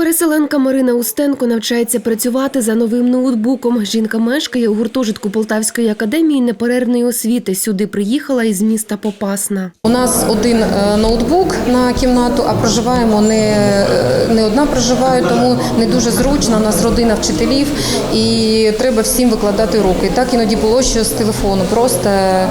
Переселенка Марина Устенко навчається працювати за новим ноутбуком. Жінка мешкає у гуртожитку Полтавської академії неперервної освіти. Сюди приїхала із міста Попасна. У нас один е, ноутбук на кімнату, а проживаємо не, е, не одна проживаю, тому не дуже зручно. У нас родина вчителів і треба всім викладати уроки. Так іноді було, що з телефону просто е,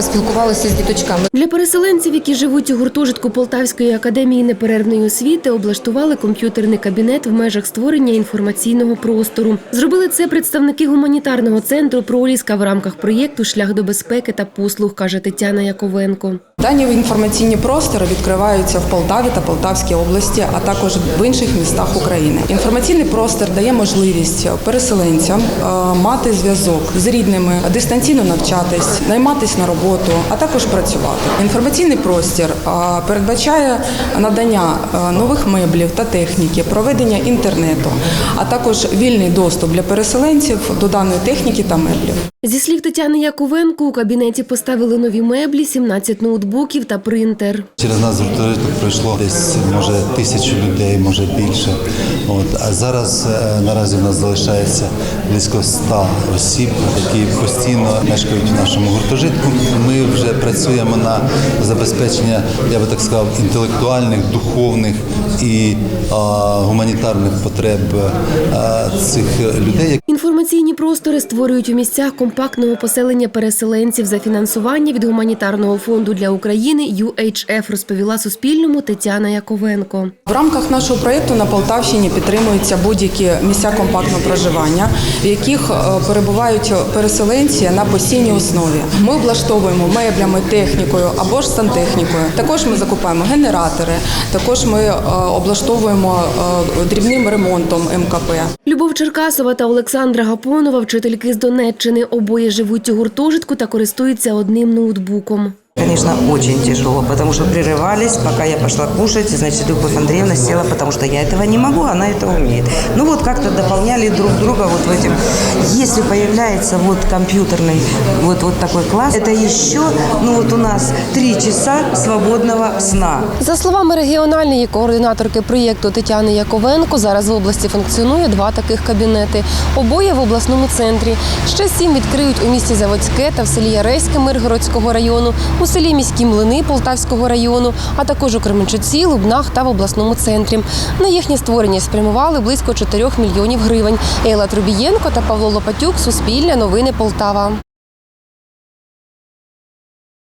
спілкувалися з діточками. Для переселенців, які живуть у гуртожитку Полтавської академії неперервної освіти, облаштували комп'ютерний кабінет в межах створення інформаційного простору. Зробили це представники гуманітарного центру Проліска в рамках проєкту Шлях до безпеки та послуг, каже Тетяна Яковенко. Дані інформаційні простори відкриваються в Полтаві та Полтавській області, а також в інших містах України. Інформаційний простір дає можливість переселенцям е, мати зв'язок з рідними, дистанційно навчатись, найматись на роботу, а також працювати. Інформаційний простір е, передбачає надання е, нових меблів та техніки, проведення інтернету, а також вільний доступ для переселенців до даної техніки та меблів. Зі слів Тетяни Яковенко, у кабінеті поставили нові меблі, 17 ноутбуків та принтер. Через нас гуртожиток пройшло десь може тисячу людей, може більше. От а зараз е, наразі в нас залишається близько 100 осіб, які постійно мешкають в нашому гуртожитку. Ми вже працюємо на забезпечення, я би так сказав, інтелектуальних, духовних і а, гуманітарних потреб цих людей, Інформаційні простори створюють у місцях компактного поселення переселенців за фінансування від гуманітарного фонду для України UHF, розповіла Суспільному Тетяна Яковенко. В рамках нашого проєкту на Полтавщині підтримуються будь-які місця компактного проживання, в яких е, перебувають переселенці на постійній основі. Ми облаштовуємо меблями, технікою або ж сантехнікою. Також ми закупаємо генератори, також ми е, облаштовуємо е, дрібним ремонтом МКП. Любов Черкасова та Олександра Гапонова, вчительки з Донеччини, обоє живуть у гуртожитку та користуються одним ноутбуком. Конечно, очень тяжело, потому что прерывались, пока я пошла кушать, значит, Любовь Андреевна села, потому что я этого не могу, она это умеет. Ну вот как-то дополняли друг друга вот в этим. Если появляется вот компьютерный вот, вот такой класс, это еще, ну вот у нас три часа свободного сна. За словами регіональної координаторки проєкту Тетяни Яковенко, зараз в області функціонує два таких кабінети. Обоє в обласному центрі. Ще сім відкриють у місті Заводське та в селі Яреське Миргородського району, у селі Міські Млини Полтавського району, а також у Кременчуці, Лубнах та в обласному центрі. На їхнє створення спрямували близько 4 мільйонів гривень. Ейла Трубієнко та Павло Лопатюк Суспільне новини Полтава.